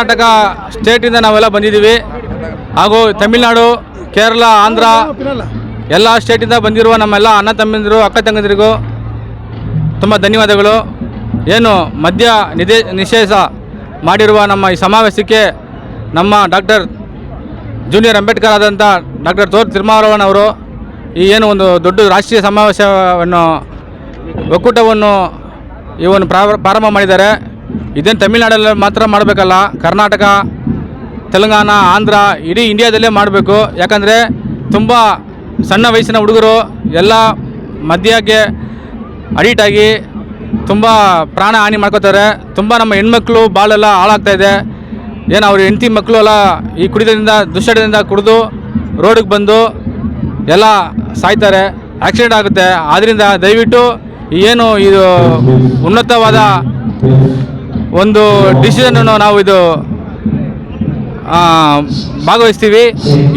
ಕರ್ನಾಟಕ ಸ್ಟೇಟಿಂದ ನಾವೆಲ್ಲ ಬಂದಿದ್ದೀವಿ. ಹಾಗೂ ತಮಿಳುನಾಡು, ಕೇರಳ, ಆಂಧ್ರ, ಎಲ್ಲ ಸ್ಟೇಟಿಂದ ಬಂದಿರುವ ನಮ್ಮೆಲ್ಲ ಅಣ್ಣ ತಮ್ಮಂದಿರು, ಅಕ್ಕ ತಂಗಂದಿರಿಗೂ ತುಂಬ ಧನ್ಯವಾದಗಳು. ಏನು ಮದ್ಯ ನಿದೇ ನಿಷೇಧ ಮಾಡಿರುವ ನಮ್ಮ ಈ ಸಮಾವೇಶಕ್ಕೆ ನಮ್ಮ ಡಾಕ್ಟರ್ ಜೂನಿಯರ್ ಅಂಬೇಡ್ಕರ್ ಆದಂಥ ಡಾಕ್ಟರ್ ತೋರ್ ಅವರು ಈ ಏನು ಒಂದು ದೊಡ್ಡ ರಾಷ್ಟ್ರೀಯ ಸಮಾವೇಶವನ್ನು ಒಕ್ಕೂಟವನ್ನು ಇವನ್ನು ಪ್ರಾರ- ಪ್ರಾರಂಭ ಮಾಡಿದ್ದಾರೆ. ಇದೇನು ತಮಿಳ್ನಾಡಲ್ಲಿ ಮಾತ್ರ ಮಾಡಬೇಕಲ್ಲ? ಕರ್ನಾಟಕ, ತೆಲಂಗಾಣ, ಆಂಧ್ರ, ಇಡೀ ಇಂಡಿಯಾದಲ್ಲೇ ಮಾಡಬೇಕು. ಯಾಕಂದರೆ ತುಂಬ ಸಣ್ಣ ವಯಸ್ಸಿನ ಹುಡುಗರು ಎಲ್ಲ ಮದ್ಯಕ್ಕೆ ಅಡಿಟ್ ಆಗಿ ತುಂಬ ಪ್ರಾಣ ಹಾನಿ ಮಾಡ್ಕೋತಾರೆ. ತುಂಬ ನಮ್ಮ ಹೆಣ್ಮಕ್ಳು ಬಾಳೆಲ್ಲ ಹಾಳಾಗ್ತಾ ಇದೆ. ಏನು ಅವ್ರ ಹೆಂಡತಿ ಮಕ್ಕಳು ಎಲ್ಲ ಈ ಕುಡಿತದಿಂದ, ದುಶ್ಚಟದಿಂದ ಕುಡಿದು ರೋಡಿಗೆ ಬಂದು ಎಲ್ಲ ಸಾಯ್ತಾರೆ. ಆಕ್ಸಿಡೆಂಟ್ ಆಗುತ್ತೆ. ಆದ್ದರಿಂದ ದಯವಿಟ್ಟು ಏನು ಇದು ಉನ್ನತವಾದ ಒಂದು ಡಿಸಿಷನನ್ನು ನಾವು ಇದು ಭಾಗವಹಿಸ್ತೀವಿ.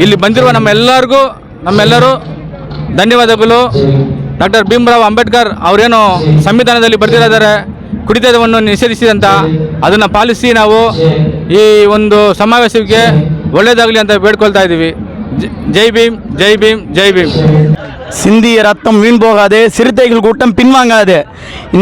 ಇಲ್ಲಿ ಬಂದಿರುವ ನಮ್ಮೆಲ್ಲರಿಗೂ ನಮ್ಮೆಲ್ಲರೂ ಧನ್ಯವಾದಗಳು. ಡಾಕ್ಟರ್ ಭೀಮ್ರಾವ್ ಅಂಬೇಡ್ಕರ್ ಅವರೇನು ಸಂವಿಧಾನದಲ್ಲಿ ಬರೆದಿದ್ದಾರೆ ಕುಡಿತವನ್ನು ನಿಷೇಧಿಸಿದಂತ ಅದನ್ನು ಪಾಲಿಸಿ ನಾವು ಈ ಒಂದು ಸಮಾವೇಶಕ್ಕೆ ಒಳ್ಳೆಯದಾಗಲಿ ಅಂತ ಬೇಡ್ಕೊಳ್ತಾ ಇದ್ದೀವಿ ಜೈ ಭೀಮ್ ಜೈ ಭೀಮ್ ಜೈ ಭೀಮ್. சிந்திய ரத்தம் வீண் போகாது சிறுத்தைகள் கூட்டம் பின்வாங்காது.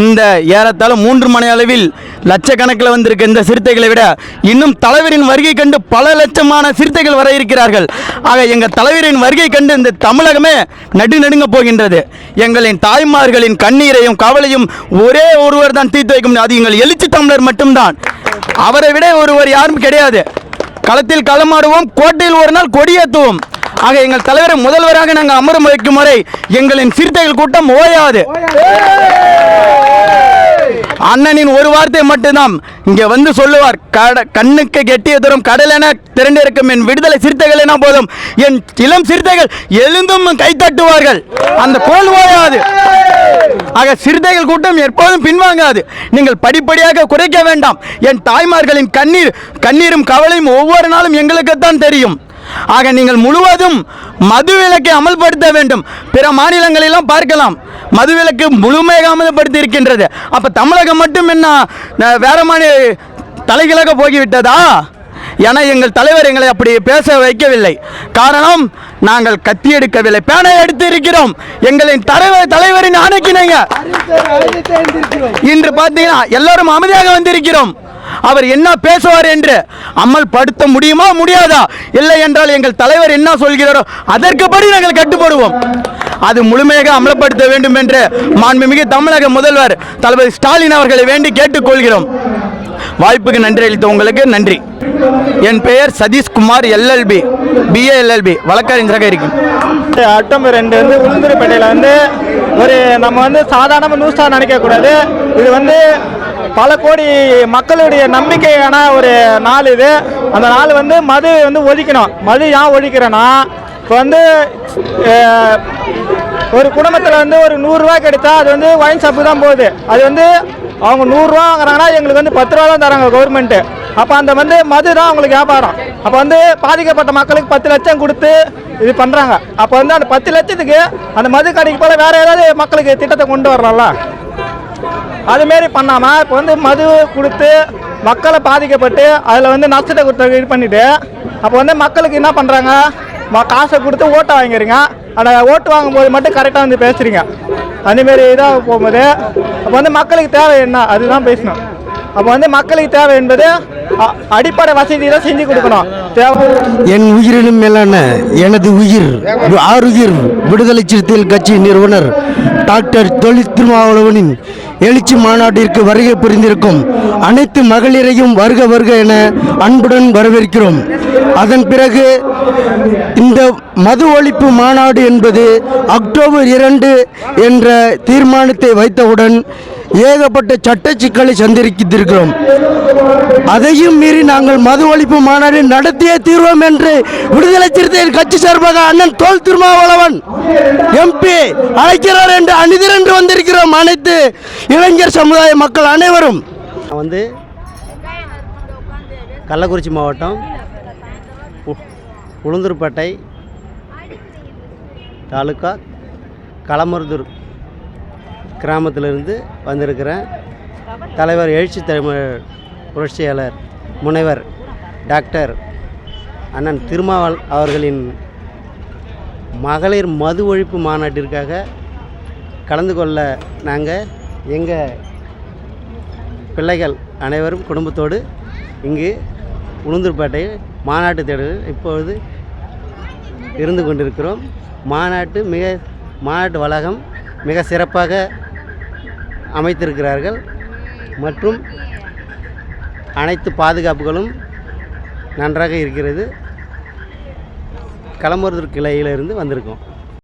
இந்த ஏறத்தாழ மூன்று மணி அளவில் லட்சக்கணக்கில் வந்திருக்க இந்த சிறுத்தைகளை விட இன்னும் தலைவரின் வருகை கண்டு பல லட்சமான சிறுத்தைகள் வர இருக்கிறார்கள். ஆக எங்கள் தலைவரின் வருகை கண்டு இந்த தமிழகமே நடுநடுங்க போகின்றது. எங்களின் தாய்மார்களின் கண்ணீரையும் கவலையும் ஒரே ஒருவர் தான் தீர்த்து வைக்க முடியும். அது எங்கள் எழுச்சி தமிழர் மட்டும்தான். அவரை விட ஒருவர் யாரும் கிடையாது. களத்தில் களமாடுவோம் கோட்டையில் ஒரு நாள் கொடியேற்றுவோம் ஆக எங்கள் தலைவரை முதல்வராக நாங்கள் அமரம் வைக்கும் வரை எங்களின் சிறுத்தைகள் கூட்டம் ஓயாது. அண்ணனின் ஒரு வார்த்தை மட்டும்தான். இங்கே வந்து சொல்லுவார் கட கண்ணுக்கு கெட்டிய தூரம் கடலென திரண்டிருக்கும் என் விடுதலை சிறுத்தைகள் என போதும். என் இளம் சிறுத்தைகள் எழுந்தும் கைத்தட்டுவார்கள் அந்த கோல் ஓயாது. ஆக சிறுத்தைகள் கூட்டம் எப்போதும் பின்வாங்காது. நீங்கள் படிப்படியாக குறைக்க வேண்டாம். என் தாய்மார்களின் கண்ணீர் கண்ணீரும் கவலையும் ஒவ்வொரு நாளும் எங்களுக்குத்தான் தெரியும். ஆக நீங்கள் முழுவதும் மதுவிலக்கை அமல்படுத்த வேண்டும். பிற மாநிலங்களெல்லாம் பார்க்கலாம். மதுவிலக்கு முழுமையாக அமல்படுத்தி இருக்கின்றது அப்ப தமிழகம் மட்டும் என்ன வேற மாநில தலைகளாக போய்விட்டதா என எங்கள் தலைவர் எங்களை அப்படி பேச வைக்கவில்லை. காரணம் நாங்கள் கத்தி எடுக்கவில்லை. பேனை எடுத்து இருக்கிறோம். எங்களின் தலைவர் தலைவரின் ஆணைக்கினைங்க இன்று பார்த்தீங்கன்னா எல்லாரும் அமைதியாக வந்திருக்கிறோம். அவர் என்ன பேசுவார் என்று அமல்படுத்த முடியுமா? முடியாதா? இல்லை என்றால் எங்கள் தலைவர் என்ன சொல்கிறாரோ அதற்குபடி நாங்கள் கட்டுப்படுவோம். அது முழுமையாக அமலப்படுத்த வேண்டும் என்று மாண்புமிகு தமிழக முதல்வர் தளபதி ஸ்டாலின் அவர்களை வேண்டி கேட்டுக்கொள்கிறோம். வாய்ப்புக்கு நன்றி அளித்த உங்களுக்கு நன்றி. என் பெயர் சதீஷ்குமார் எல்எல்பி பிஏஎல்எல்பி வழக்கறிஞராக இருக்கும் அக்டோபர் ரெண்டு வந்து உளுந்தூர்பேட்டையில் வந்து ஒரு நம்ம வந்து சாதாரண நியூஸாக நினைக்கக்கூடாது. இது வந்து பல கோடி மக்களுடைய நம்பிக்கையான ஒரு நாள் இது. அந்த நாள் வந்து மது வந்து ஒழிக்கணும். மது ஏன் ஒழிக்கிறேன்னா இப்போ வந்து ஒரு குடும்பத்தில் வந்து ஒரு நூறுரூவா கிடைத்தா அது வந்து ஒயின் ஷாப்பு தான் போகுது. அது வந்து அவங்க நூறுரூவா வாங்குறாங்கன்னா எங்களுக்கு வந்து பத்து ரூபா தான் தராங்க கவர்மெண்ட்டு அப்போ அந்த வந்து மது தான் அவங்களுக்கு வியாபாரம். அப்போ வந்து பாதிக்கப்பட்ட மக்களுக்கு பத்து லட்சம் கொடுத்து இது பண்ணுறாங்க அப்போ வந்து அந்த பத்து லட்சத்துக்கு அந்த மது கடைக்கு போல் வேறு ஏதாவது மக்களுக்கு திட்டத்தை கொண்டு வரலாம்ல? அதுமாரி பண்ணாமல் இப்போ வந்து மது கொடுத்து மக்களை பாதிக்கப்பட்டு அதில் வந்து நஷ்டத்தை கொடுத்து இது பண்ணிவிட்டு அப்போ வந்து மக்களுக்கு என்ன பண்ணுறாங்க காசை கொடுத்து ஓட்டை வாங்கிறீங்க ஆனால் ஓட்டு வாங்கும்போது மட்டும் கரெக்டாக வந்து பேசுகிறீங்க அந்தமாரி இதாக போகும்போது அப்போ வந்து மக்களுக்கு தேவை என்ன? அதுதான் பேசணும். அப்போ வந்து மக்களுக்கு தேவை என்பது அடிப்படை வசதி தான் செஞ்சு கொடுக்கணும். என் உயிரினும் மேலான எனது உயிர் ஆறுயிர் விடுதலை சிறுத்தைகள் கட்சி நிறுவனர் டாக்டர் தொழில் திருமாவளவனின் எழுச்சி மாநாட்டிற்கு வருகை புரிந்திருக்கும் அனைத்து மகளிரையும் வருக வருக என அன்புடன் வரவேற்கிறோம். அதன் பிறகு இந்த மது ஒழிப்பு மாநாடு என்பது அக்டோபர் இரண்டு என்ற தீர்மானத்தை வைத்தவுடன் ஏகப்பட்ட சட்ட சிக்கலை சந்திருக்கிறோம் அதையும் மீறி நாங்கள் மது ஒழிப்பு மாநாடு நடத்தியே தீர்வோம் என்று விடுதலை சிறுத்தைகள் கட்சி சார்பாக அண்ணன் தோல் திருமாவளவன் எம்பி அழைக்கிறார் என்று அணிதிரண்டு வந்திருக்கிறோம் அனைத்து இளைஞர் சமுதாய மக்கள் அனைவரும். வந்து கள்ளக்குறிச்சி மாவட்டம் உளுந்தூர்பேட்டை தாலுக்கா களமருதூர் கிராமத்திலிருந்து வந்திருக்கிறேன் தலைவர் எழுச்சி தமிழ் புரட்சியாளர் முனைவர் டாக்டர் அண்ணன் திருமாவள் அவர்களின் மகளிர் மது ஒழிப்பு மாநாட்டிற்காக கலந்து கொள்ள நாங்கள் எங்கள் பிள்ளைகள் அனைவரும் குடும்பத்தோடு இங்கு உளுந்தூர்பேட்டை மாநாட்டு தேடலில் இப்பொழுது இருந்து கொண்டிருக்கிறோம். மாநாட்டு மிக மாநாட்டு வளாகம் மிக சிறப்பாக அமைத்திருக்கிறார்கள் மற்றும் அனைத்து பாதுகாப்புகளும் நன்றாக இருக்கிறது. களமருதூர் கிளையிலிருந்து வந்திருக்கோம்.